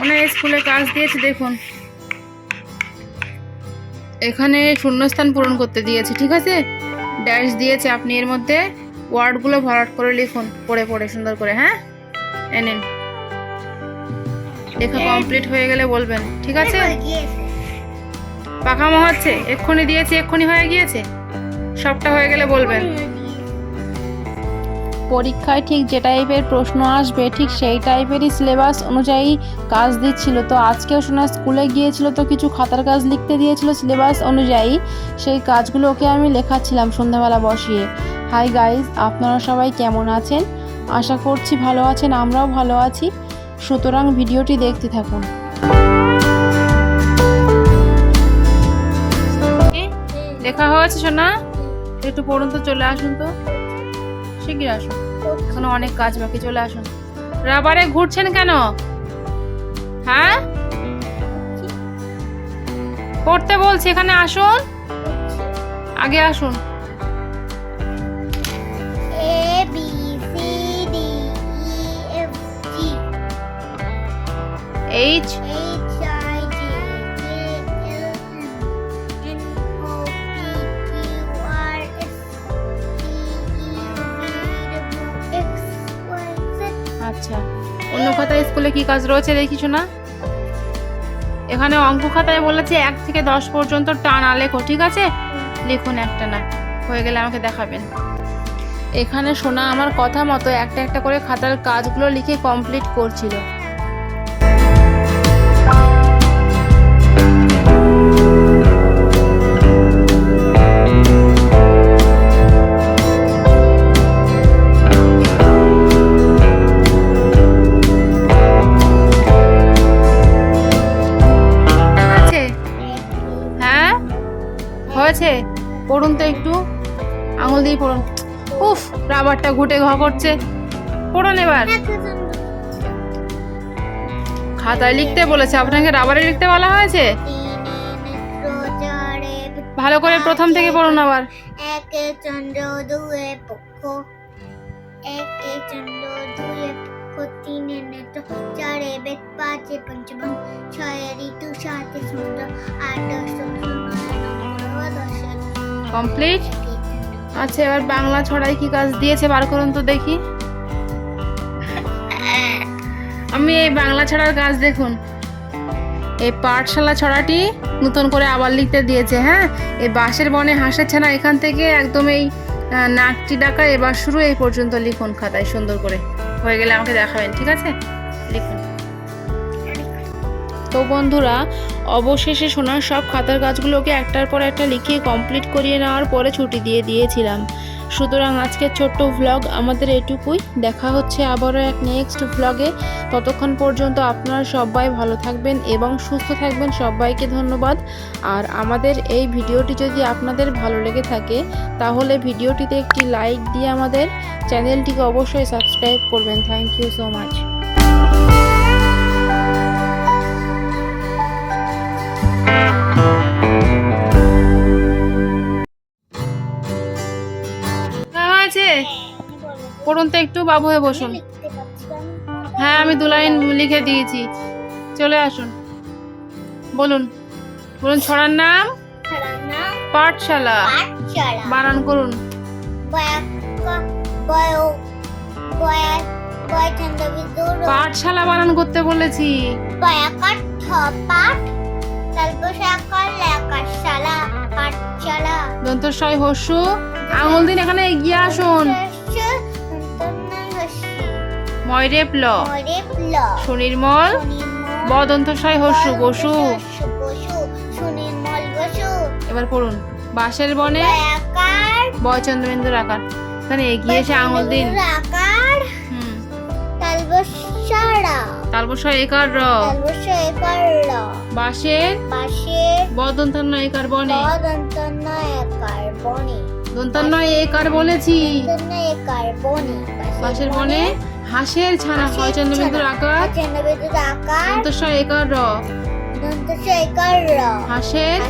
ওনার স্কুলে কাজ দিয়েছে, দেখুন। এখানে শূন্যস্থান পূরণ করতে দিয়েছে, ঠিক আছে? ড্যাশ দিয়েছে আপনি এর মধ্যে, ওয়ার্ডগুলো ভরাট করে লিখুন, পড়ে পড়ে, সুন্দর করে হ্যাঁ? এনেন লেখা কমপ্লিট হয়ে গেলে বলবেন, ঠিক আছে? পাখামো হচ্ছে, এক্ষুনি দিয়েছে, এক্ষুনি হয়ে গিয়েছে? সবটা হয়ে গেলে বলবেন। পরীক্ষায় ঠিক যে টাইপের প্রশ্ন আসবে, ঠিক সেই টাইপেরই সিলেবাস অনুযায়ী কাজ দিচ্ছিল। তো আজকেও শোনা স্কুলে গিয়েছিল তো কিছু খাতার কাজ লিখতে দিয়েছিল সিলেবাস অনুযায়ী। সেই কাজগুলো ওকে আমি লেখাচ্ছিলাম সন্ধ্যাবেলা বসিয়ে। হাই গাইজ আপনারা সবাই কেমন আছেন? আশা করছি ভালো আছেন, আমরাও ভালো আছি। সুতরাং ভিডিওটি দেখতে থাকুন। লেখা হয়েছে শোনা একটু পড়ুন তো, চলে আসুন তো। শিগগির আসুন। এখনও অনেক কাজ বাকি চলে আসুন। রাবারে ঘুরছেন কেন? হ্যাঁ? পড়তে বলছি এখানে আসুন। আগে আসুন। F G এইচ খাতায় স্কুলে কি কাজ রয়েছে দেখিস না এখানে অঙ্ক খাতায় বলেছে এক থেকে দশ পর্যন্ত টানা লেখো ঠিক আছে? লিখুন একটা না, হয়ে গেলে আমাকে দেখাবেন। এখানে শোনা আমার কথা মতো একটা একটা করে খাতার কাজগুলো লিখে কমপ্লিট করছিল। হয়েছে? পড়ুন তো একটু। আঙুল দিয়ে পড়ুন। উফ, রাবারটা ঘুটে ঘ করছে। পড়ুন এবার। খাতায় লিখতে বলেছে। আপনাকে রাবারে লিখতে বলা হয়েছে? ভালো করে প্রথম থেকে পড়ুন আবার। একে চন্দ্র, দুয়ে পক্ষ। একে চন্দ্র, দুয়ে পক্ষ। তিনে নেত্র, চারে বেদ পাঁচে পঞ্চম ছয়ে ঋতু সাতে সুন্দর। আট দশ কমপ্লিট আচ্ছা এবার বাংলা ছড়াই কি কাজ দিয়েছে? বার করুন তো দেখি। আমি এই বাংলা ছড়ার কাজ দেখুন। এই পাঠশালা ছড়াটি নতুন করে আবার লিখতে দিয়েছে হ্যাঁ? এই বাঁশের বনে হাঁসের ছানা এখান থেকে একদম এই নাকটি ডাকা এবার শুরু এই পর্যন্ত লিখুন খাতায় সুন্দর করে। হয়ে গেলে আমাকে দেখাবেন, ঠিক আছে? তো বন্ধুরা, অবশেষে সোনার সব খাতার কাজগুলোকে একটার পর একটা লিখিয়ে কমপ্লিট করিয়ে নেওয়ার পরে ছুটি দিয়ে দিয়েছিলাম। সুতরাং আজকের ছোট্ট ভ্লগ আমাদের এটুকুই। দেখা হচ্ছে আবারও এক নেক্সট ভ্লগে ততক্ষণ পর্যন্ত আপনারা সবাই ভালো থাকবেন এবং সুস্থ থাকবেন। সবাইকে ধন্যবাদ। আর আমাদের এই ভিডিওটি যদি আপনাদের ভালো লেগে থাকে, তাহলে ভিডিওটিতে একটি লাইক দিয়ে আমাদের চ্যানেলটিকে অবশ্যই সাবস্ক্রাইব করবেন। থ্যাংক ইউ সো মাচ আছে? পড়ুন তো একটু, বাবু হয়ে বসুন। হ্যাঁ আমি দু লাইন লিখে দিয়েছি। চলে আসুন। বলুন। বলুন, ছড়ার নাম? পাঠশালা। বানান করুন। পাঠশালা বানান করতে বলেছি। পাঠ দন্তস্বয় হস্যু আঙুল দিন এখানে এগিয়ে আসুন। ময়রে প্ল। সুনির্মল বদন্তস্বয় হস্যু বসু বসু। এবার পড়ুন। বাঁশের বনে বয়াকার বয়চন্দ্রবিন্দুর আকার। এখানে এগিয়ে এসে আঙুল দিন। আকার। হুম। একার র। তালবসা একার একার বনে। দন্তন্য একার বনে। দন্তান্ন একার বলেছি। একার বনে। হাঁসের ছানা হয় চন্দ্রবিন্দুর আকার? চন্দ্রবিন্দুর আকার। একার র। দন্তস্ব একার র। হাঁসের?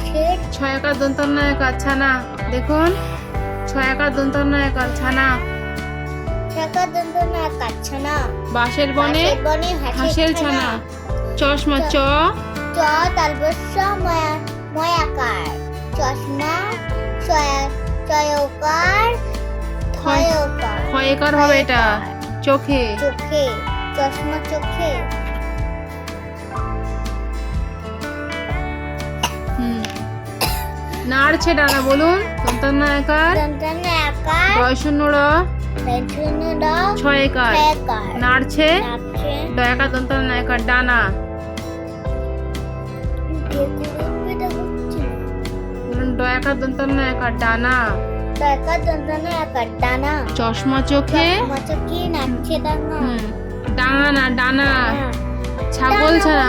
ছয় একার দন্তান্ন একার ছানা। দেখুন ছয় একার দন্তান্ন একার ছানা। কাচ্ছানা বাঁশের বনে বাঁশের বনে হাঁসের ছানা। চশমা চ চ। তালবস্য ময়া ময়াকার। চশমা ছয়কার ক্ষয়কার হবে এটা। চোখে। চোখে। চশমা চোখে। নাড়ছে ডানা বলুন। দন্তনা একার দন্তনা আকার দয় র ছয়কার নাড়ছে দয়াকার দন্তনা একার ডানা। দয়াকার দন্তনা একার ডানা। চশমা চোখে। ডাঙা না ডানা। হ্যাঁ। ছাগল ছাড়া।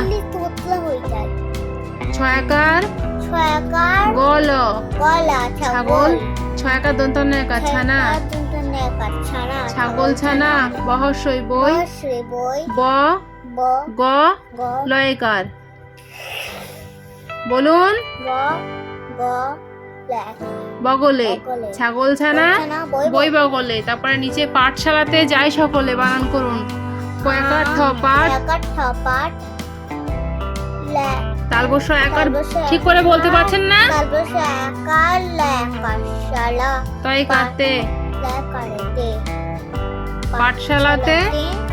ছয়াকার। ছয়াকার। গল। গলা ছাগল। ছয়াকার দন্তনা একার ছানা। ছাগল ছানা বহস্যই বই ব গ লয়কার। বলুন। বগলে। ছাগল ছানা বই বগলে। তারপরে নিচে পাঠশালাতে যাই সকলে বানান করুন। কয়েকার থ পাঠ। একার ঠিক করে বলতে পারছেন না? তালবস্য একার শালা তাই কাটতে। পাঠশালাতে।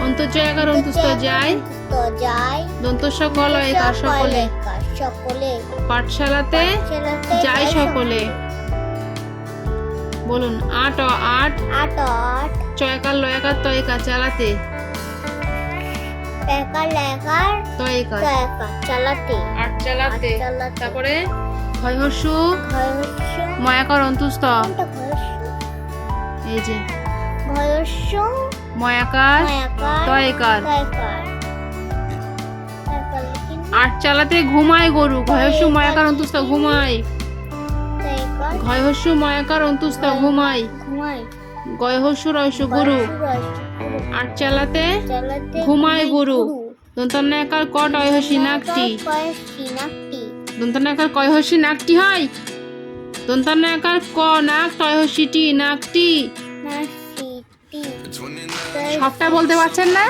অন্তর্য একার অন্তুস্ত যায়। তো যায়। দন্তস্য কল একার সকলে। পাঠশালাতে যাই সকলে। বলুন আট অ আট। আট আট। চয়কার লয়কার তয়কার চালাতে। একার লেকার তয়কার। তো চালাতে। আট চালাতে। আট তারপরে ক্ষয়হস্যু ঘয়স্য ময়াকার ঘয়স্য এই যে। ঘয়স্য ময়াকার তয়কার। আট চালাতে ঘুমায় গরু ঘয়স্যু ময়াকার অন্তুস্ত ঘুমায়। একার ঘয়হস্যু ময়াকার অন্তুস্ত ঘুমায় গয়হস্যু রয়স্য গরু। আট চালাতে ঘুমায় গরু। দন্তন্য একার কট অয়হসী নাকটি। একার কয়হসী নাকটি হয়? দন্তন্য একার ক নাক তয়হসীটি নাকটি সবটা বলতে পারছেন না?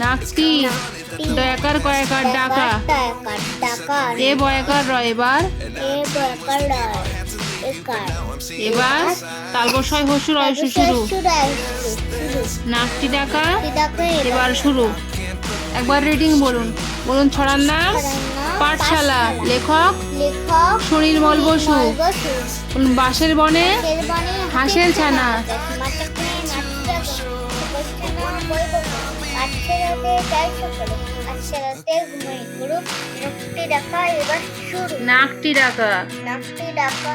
নাকটি দয়াকার কয়াকার ডাকা। এ বয়াকার র এবার। এ বকার একার এবার তালবসয় হসুর অয়সু শুরু নাকটি ডাকা এবার। শুরু। একবার রিডিং বলুন। বলুন ছড়ার নাম পাঠশালা লেখক লেখক সুনীলমল বসু। বাঁশের বনে হাঁসের ছানা। ডাকা নাকটি ডাকা নাচতে ডাকা